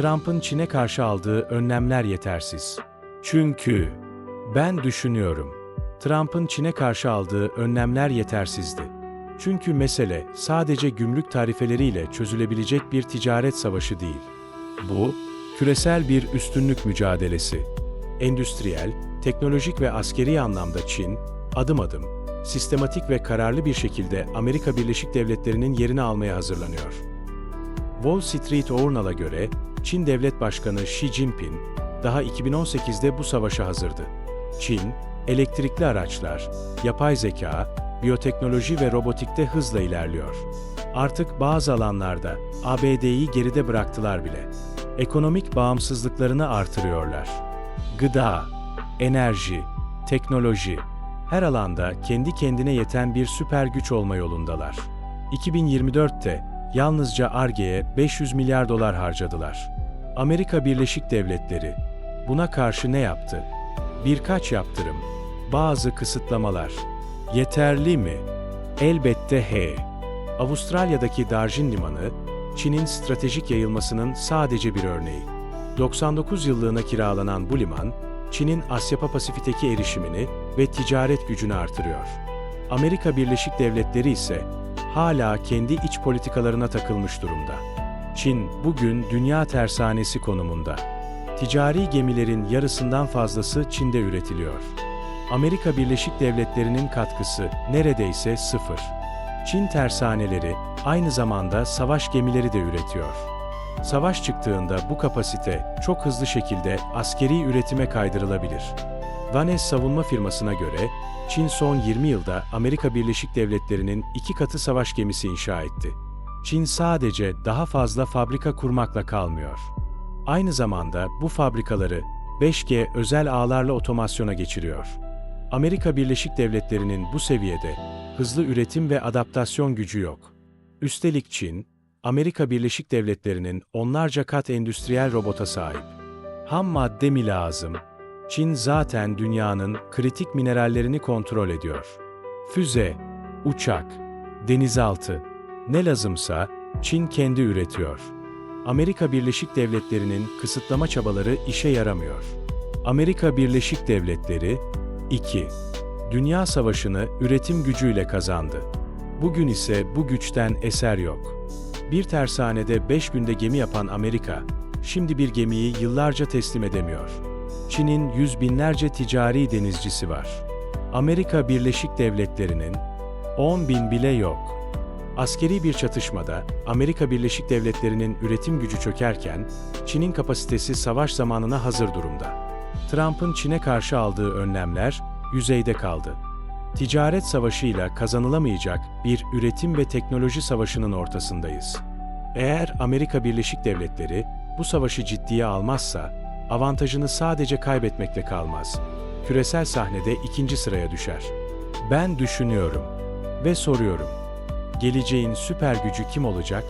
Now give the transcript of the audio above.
Trump'ın Çin'e karşı aldığı önlemler yetersiz. Çünkü ben düşünüyorum. Trump'ın Çin'e karşı aldığı önlemler yetersizdi. Çünkü mesele sadece gümrük tarifeleriyle çözülebilecek bir ticaret savaşı değil. Bu, küresel bir üstünlük mücadelesi. Endüstriyel, teknolojik ve askeri anlamda Çin, adım adım, sistematik ve kararlı bir şekilde Amerika Birleşik Devletleri'nin yerini almaya hazırlanıyor. Wall Street Journal'a göre Çin Devlet Başkanı Xi Jinping daha 2018'de bu savaşa hazırdı. Çin, elektrikli araçlar, yapay zeka, biyoteknoloji ve robotikte hızla ilerliyor. Artık bazı alanlarda ABD'yi geride bıraktılar bile. Ekonomik bağımsızlıklarını artırıyorlar. Gıda, enerji, teknoloji, her alanda kendi kendine yeten bir süper güç olma yolundalar. 2024'te yalnızca Ar-Ge'ye 500 milyar dolar harcadılar. Amerika Birleşik Devletleri buna karşı ne yaptı? Birkaç yaptırım, bazı kısıtlamalar. Yeterli mi? Elbette he. Avustralya'daki Darjin Limanı, Çin'in stratejik yayılmasının sadece bir örneği. 99 yıllığına kiralanan bu liman, Çin'in Asya Pasifik'teki erişimini ve ticaret gücünü artırıyor. Amerika Birleşik Devletleri ise hala kendi iç politikalarına takılmış durumda. Çin bugün dünya tersanesi konumunda. Ticari gemilerin yarısından fazlası Çin'de üretiliyor. Amerika Birleşik Devletleri'nin katkısı neredeyse sıfır. Çin tersaneleri aynı zamanda savaş gemileri de üretiyor. Savaş çıktığında bu kapasite çok hızlı şekilde askeri üretime kaydırılabilir. Vanes savunma firmasına göre Çin son 20 yılda Amerika Birleşik Devletleri'nin iki katı savaş gemisi inşa etti. Çin sadece daha fazla fabrika kurmakla kalmıyor. Aynı zamanda bu fabrikaları 5G özel ağlarla otomasyona geçiriyor. Amerika Birleşik Devletleri'nin bu seviyede hızlı üretim ve adaptasyon gücü yok. Üstelik Çin, Amerika Birleşik Devletleri'nin onlarca kat endüstriyel robota sahip. Ham madde mi lazım? Çin zaten dünyanın kritik minerallerini kontrol ediyor. Füze, uçak, denizaltı, ne lazımsa Çin kendi üretiyor. Amerika Birleşik Devletleri'nin kısıtlama çabaları işe yaramıyor. Amerika Birleşik Devletleri 2. Dünya Savaşı'nı üretim gücüyle kazandı. Bugün ise bu güçten eser yok. Bir tersanede 5 günde gemi yapan Amerika, şimdi bir gemiyi yıllarca teslim edemiyor. Çin'in yüz binlerce ticari denizcisi var. Amerika Birleşik Devletleri'nin 10 bin bile yok. Askeri bir çatışmada Amerika Birleşik Devletleri'nin üretim gücü çökerken, Çin'in kapasitesi savaş zamanına hazır durumda. Trump'ın Çin'e karşı aldığı önlemler yüzeyde kaldı. Ticaret savaşıyla kazanılamayacak bir üretim ve teknoloji savaşının ortasındayız. Eğer Amerika Birleşik Devletleri bu savaşı ciddiye almazsa, avantajını sadece kaybetmekle kalmaz. Küresel sahnede ikinci sıraya düşer. Ben düşünüyorum ve soruyorum. Geleceğin süper gücü kim olacak?